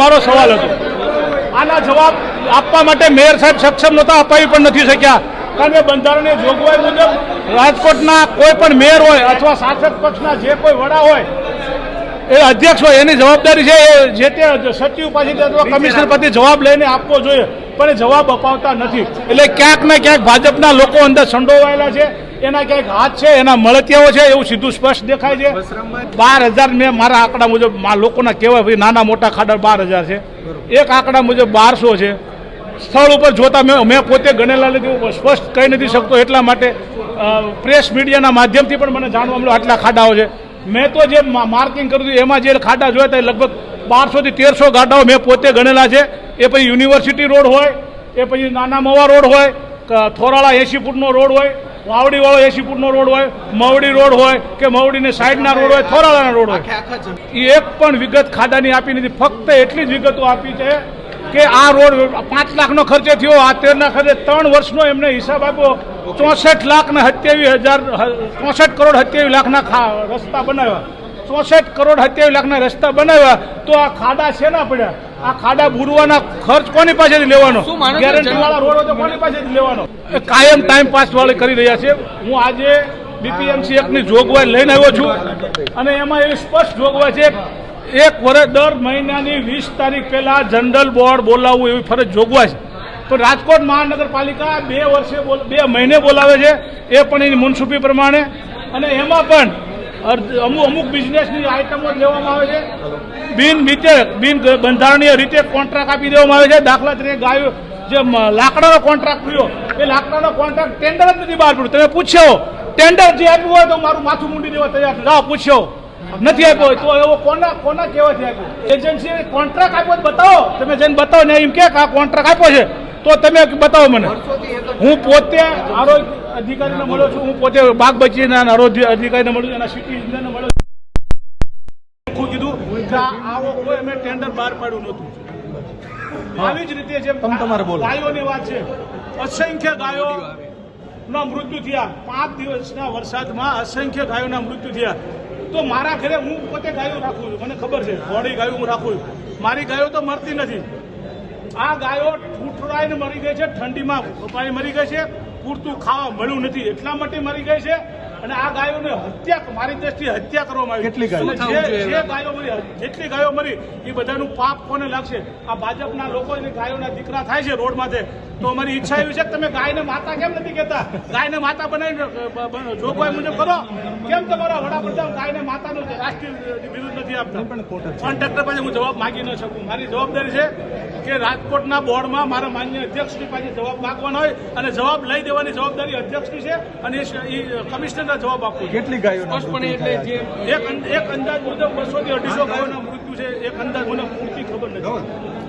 મારો સવાલ હતો. આના જવાબ આપવા માટે મેયર સાહેબ સક્ષમ નહોતા અપાવી પણ નથી શક્યા. કારણ કે બંધારણીય જોગવાઈ મુજબ રાજકોટના કોઈ પણ મેયર હોય અથવા શાસક પક્ષના જે કોઈ વડા હોય એ અધ્યક્ષ હોય એની જવાબદારી છે એ જે તે સચિવ પાસેથી અથવા કમિશનર પાસેથી જવાબ લઈને આપવો જોઈએ પણ એ જવાબ અપાવતા નથી. એટલે ક્યાંક ને ક્યાંક ભાજપના લોકો અંદર સંડોવાયેલા છે એના ક્યાંક હાથ છે એના મળતિયાઓ છે એવું સીધું સ્પષ્ટ દેખાય છે. બાર હજાર મેં મારા આંકડા મુજબ મા- લોકોના કહેવાય ભાઈ નાના મોટા ખાડા બાર હજાર છે. એક આંકડા મુજબ બારસો છે. સ્થળ ઉપર જોતા મેં મેં પોતે ગણેલા નથી હું સ્પષ્ટ કહી નથી શકતો એટલા માટે પ્રેસ મીડિયાના માધ્યમથી પણ મને જાણવા મળ્યું આટલા ખાડાઓ છે. મેં તો જે માર્કિંગ કર્યું હતું એમાં જે ખાડા જોયા હતા લગભગ બારસોથી તેરસો ગાડાઓ મેં પોતે ગણેલા છે. એ પછી યુનિવર્સિટી રોડ હોય એ પછી નાના મવા રોડ હોય થોરાળા એસી ફૂટનો રોડ હોય વાવડીવાળો એસી ફૂટનો રોડ હોય મવડી રોડ હોય કે મવડીની સાઈડના રોડ હોય થોરાળાના રોડ હોય. એ એક પણ વિગત ખાડાની આપી નથી. ફક્ત એટલી જ વિગતો આપી છે કે આ રોડ પાંચ લાખનો ખર્ચે થયો આ તેરના ખર્ચે ત્રણ વર્ષનો એમને હિસાબ આપ્યો. ચોસઠ લાખના સત્યાવીસ હજાર ચોસઠ કરોડ સત્યાવીસ લાખના રસ્તા બનાવ્યા. ચોસઠ કરોડ સત્યાવીસ લાખના રસ્તા બનાવ્યા. તો આ ખાડા શેના પડ્યા? આ ખાડા બુરવાના ખર્ચ કોની પાસેથી લેવાનો? ગેરંટી વાળા રોડ તો કોની પાસેથી લેવાનો? કાયમ ટાઈમ પાસ વાળી કરી રહ્યા છે. હું આજે બીપીએમસી એકની જોગવાઈ લઈને આવ્યો છું. અને એમાં એવી સ્પષ્ટ જોગવાઈ છે એક વર્ષ દર મહિનાની વીસ તારીખ પહેલા જનરલ બોર્ડ બોલાવવું એવી ફરજ જોગવાઈ છે. તો રાજકોટ મહાનગરપાલિકા બે વર્ષે બે મહિને બોલાવે છે. એ પણ એની મુનસુફી પ્રમાણે. અને એમાં પણ અમુક અમુક બિઝનેસની આઇટમો લેવામાં આવે છે. બિન રીતે, બિન બંધારણીય રીતે કોન્ટ્રાક્ટ આપી દેવામાં આવે છે. દાખલા તરીકે ગાયો, જે લાકડાનો કોન્ટ્રાક્ટ થયો, એ લાકડાનો કોન્ટ્રાક્ટ ટેન્ડર જ નથી બહાર પડ્યું. તમે પૂછ્યો ટેન્ડર જે આપ્યું હોય તો મારું માથું મૂંડી દેવા તૈયાર. જાઓ પૂછ્યો નથી આપ્યો તો એવો કોના કોના કહેવાથી આપ્યો? એજન્સીએ કોન્ટ્રાક્ટ આપ્યો બતાવો. તમે જઈને બતાવો ને એમ કે આ કોન્ટ્રાક્ટ આપ્યો છે. તો તમે બતાવો મને. હું પોતે આરોગ્ય અધિકારીને મળ્યો છું હું પોતે બાગ બચીના આરોગ્ય અધિકારીને મળ્યો છું એના સિટી ઇન્જિનિયરને મળ્યો છું. કીધું કે આવો કોઈ અમે ટેન્ડર બહાર પાડ્યું નહોતું. આવી જ રીતે જેમ ગાયોની વાત છે. અસંખ્ય ગાયો ના મૃત્યુ થયા. પાંચ દિવસના વરસાદમાં અસંખ્ય ગાયોના મૃત્યુ થયા. તો મારા ઘરે હું પોતે ગાયો રાખું છું. મને ખબર છે. ઘોડી ગાયો હું રાખું છું. મારી ગાયો તો મરતી નથી. આ ગાયો ઠૂઠરાઈને મરી ગઈ છે ઠંડીમાં પાણી મરી ગઈ છે પૂરતું ખાવા મળ્યું નથી એટલા માટે મરી ગઈ છે. અને આ ગાયોને હત્યા મારી દ્રષ્ટિએ હત્યા કરવામાં આવી કેટલી ગાયો? મરી જેટલી ગાયો મરી એ બધાનું પાપ કોને લાગશે? આ ભાજપના લોકો ગાયોના દીકરા થાય છે રોડ માથે. તો અમારી ઈચ્છા એવી છે કે તમે ગાયને માતા કેમ નથી કહેતા? ગાયને માતા બનાવીને અ, બ- બ- જોગવાઈ મુજબ કરો. કેમ તમારા વડાપ્રધાન ગાયને માતાનું રાષ્ટ્રીય વિરુદ્ધ નથી આપતા? કોન્ટ્રાક્ટર પાસે હું જવાબ માગી ન શકું. મારી જવાબદારી છે કે રાજકોટના બોર્ડમાં મારા માન્ય અધ્યક્ષની પાસે જવાબ માગવાનો હોય અને જવાબ લઈ દેવાની જવાબદારી અધ્યક્ષની છે અને એ કમિશનરને જવાબ આપવો કેટલી ગાયો સ્પષ્ટપણે એટલે જે એક એક અંદાજ મુજબ બસો થી અઢીસો ગાયોના મૃત્યુ છે એક અંદાજ મને પૂરતી ખબર નથી.